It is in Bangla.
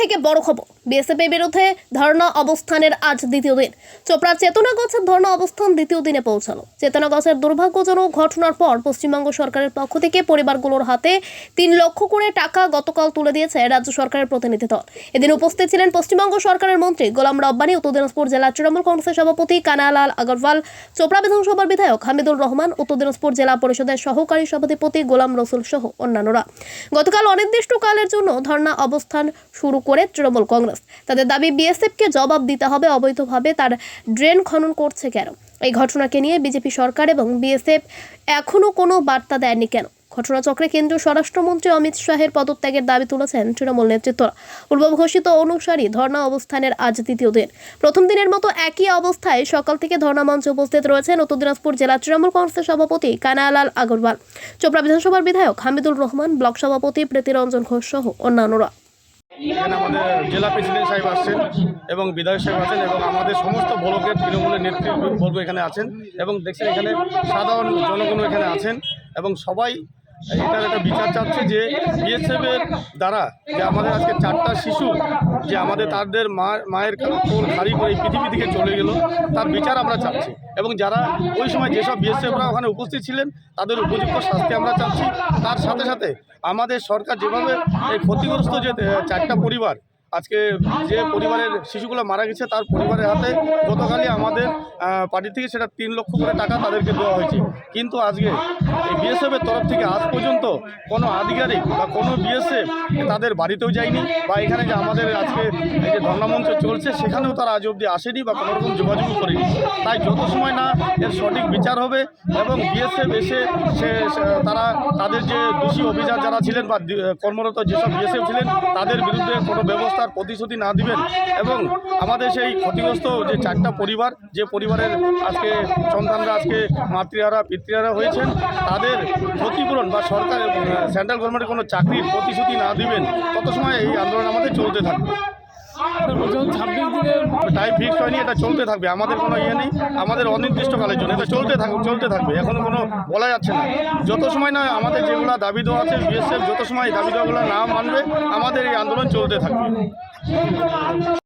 থেকে বড় খবর। বিএসএফ এর বিরুদ্ধে ধর্ণা অবস্থানের আজ দ্বিতীয় দিন। চোপড়ার চেতনা গাছের ধর্ণা অবস্থান দ্বিতীয় দিনে পৌঁছালো। চেতনা গাছের দুর্ভাগ্যজনক ঘটনার পর পশ্চিমবঙ্গ সরকারের পক্ষ থেকে পরিবারগুলোর হাতে তিন লক্ষ করে টাকা গতকাল তুলে দিয়েছে রাজ্য সরকারের প্রতিনিধি দল। এদিন উপস্থিত ছিলেন পশ্চিমবঙ্গ সরকারের মন্ত্রী গোলাম রব্বানি, উত্তর দিনাজপুর জেলা তৃণমূল কংগ্রেসের সভাপতি কানালাল আগরওয়াল, চোপড়া বিধানসভার বিধায়ক হামিদুর রহমান, উত্তর দিনাজপুর জেলা পরিষদের সহকারী সভাধিপতি গোলাম রসুল সহ অন্যান্যরা। গতকাল অনির্দিষ্টকালের জন্য ধর্ণা অবস্থান শুরু করে তৃণমূল কংগ্রেস। তাদের দাবি, বিএসএফকে জবাব দিতে হবে, অবৈধভাবে তার ড্রেন খনন করছে কেন? এই ঘটনাকে নিয়ে বিজেপি সরকার এবং বিএসএফ এখনও কোনো বার্তা দেয়নি কেন? ঘটনাচক্রে কেন্দ্রীয় স্বরাষ্ট্রমন্ত্রী অমিত শাহের পদত্যাগের দাবি তুলেছেন তৃণমূল নেতৃত্বরা। পূর্ব ঘোষিত অনুসারী ধর্ণা অবস্থানের আজ দ্বিতীয় দিন। প্রথম দিনের মতো একই অবস্থায় সকাল থেকে ধর্ণা মঞ্চে উপস্থিত রয়েছেন উত্তর দিনাজপুর জেলা তৃণমূল কংগ্রেসের সভাপতি কানালাল আগরওয়াল। চোপড়া বিধানসভার বিধায়ক হামিদুল রহমান, ব্লক সভাপতি প্রীতিরঞ্জন ঘোষ সহ অন্যান্যরা। এখানে আমাদের জেলা প্রেসিডেন্ট সাহেব আসছেন এবং বিধায়ক সাহেব আছেন এবং আমাদের সমস্ত ব্লকের তৃণমূলের নেতৃবর্গ এখানে আছেন এবং দেখছেন এখানে সাধারণ জনগণ এখানে আছেন এবং সবাই এটার একটা বিচার চাচ্ছে যে বিএসএফ এর দ্বারা যে আমাদের আজকে চারটা শিশু, যে আমাদের তাদের মা, মায়ের কোল খালি করে পৃথিবী থেকে চলে গেল, তার বিচার আমরা চাচ্ছি। এবং যারা ওই সময় যেসব বিএসএফরা ওখানে উপস্থিত ছিলেন, তাদের উপযুক্ত শাস্তি আমরা চাচ্ছি। তার সাথে সাথে আমাদের সরকার যেভাবে এই ক্ষতিগ্রস্ত যে চারটা পরিবার আজকে যে পরিবারের শিশুগুলো মারা গেছে, তার পরিবারের হাতে গতকালই আমাদের পার্টি থেকে সেটা তিন লক্ষ করে টাকা তাদেরকে দেওয়া হয়েছে। কিন্তু আজকে এই বিএসএফের তরফ থেকে আজ পর্যন্ত কোনো আধিকারিক বা কোনো বিএসএফ তাদের বাড়িতেও যায়নি বা এখানে যে আমাদের আজকে এই যে ধর্ণামঞ্চ চলছে, সেখানেও তারা আজ অবধি আসেনি বা কোনো রকম যোগাযোগ করেনি। তাই যত সময় না এর সঠিক বিচার হবে এবং বিএসএফ এসে সে তারা তাদের যে দোষী অভিযান যারা ছিলেন বা কর্মরত যেসব বিএসএফ ছিলেন, তাদের বিরুদ্ধে কোনো ব্যবস্থার প্রতিশ্রুতি না দিবেন এবং আমাদের সেই ক্ষতিগ্রস্ত যে চারটা পরিবার, যে পরিবারের আজকে সন্তানরা, আজকে মাতৃহারা, পিতৃহারা হয়েছেন, তাদের ক্ষতিপূরণ বা সরকার সেন্ট্রাল গভর্নমেন্টের কোনো চাকরির প্রতিশ্রুতি না দিবেন, তত সময় এই আন্দোলন আমাদের চলতে থাকবে। ছাব্বিশ দিনের টাইম ফিক্স হয়নি, এটা চলতে থাকবে, আমাদের কোনো ইয়ে নেই, আমাদের অনির্দিষ্টকালের জন্য, এটা চলতে থাকবে চলতে থাকবে এখনও কোনো বলা যাচ্ছে না। যত সময় না, আমাদের যেগুলো দাবি দেওয়া আছে, বিএসএফ, যত সময় দাবি দেওয়াগুলো না মানবে, আমাদের এই আন্দোলন চলতে থাকবে।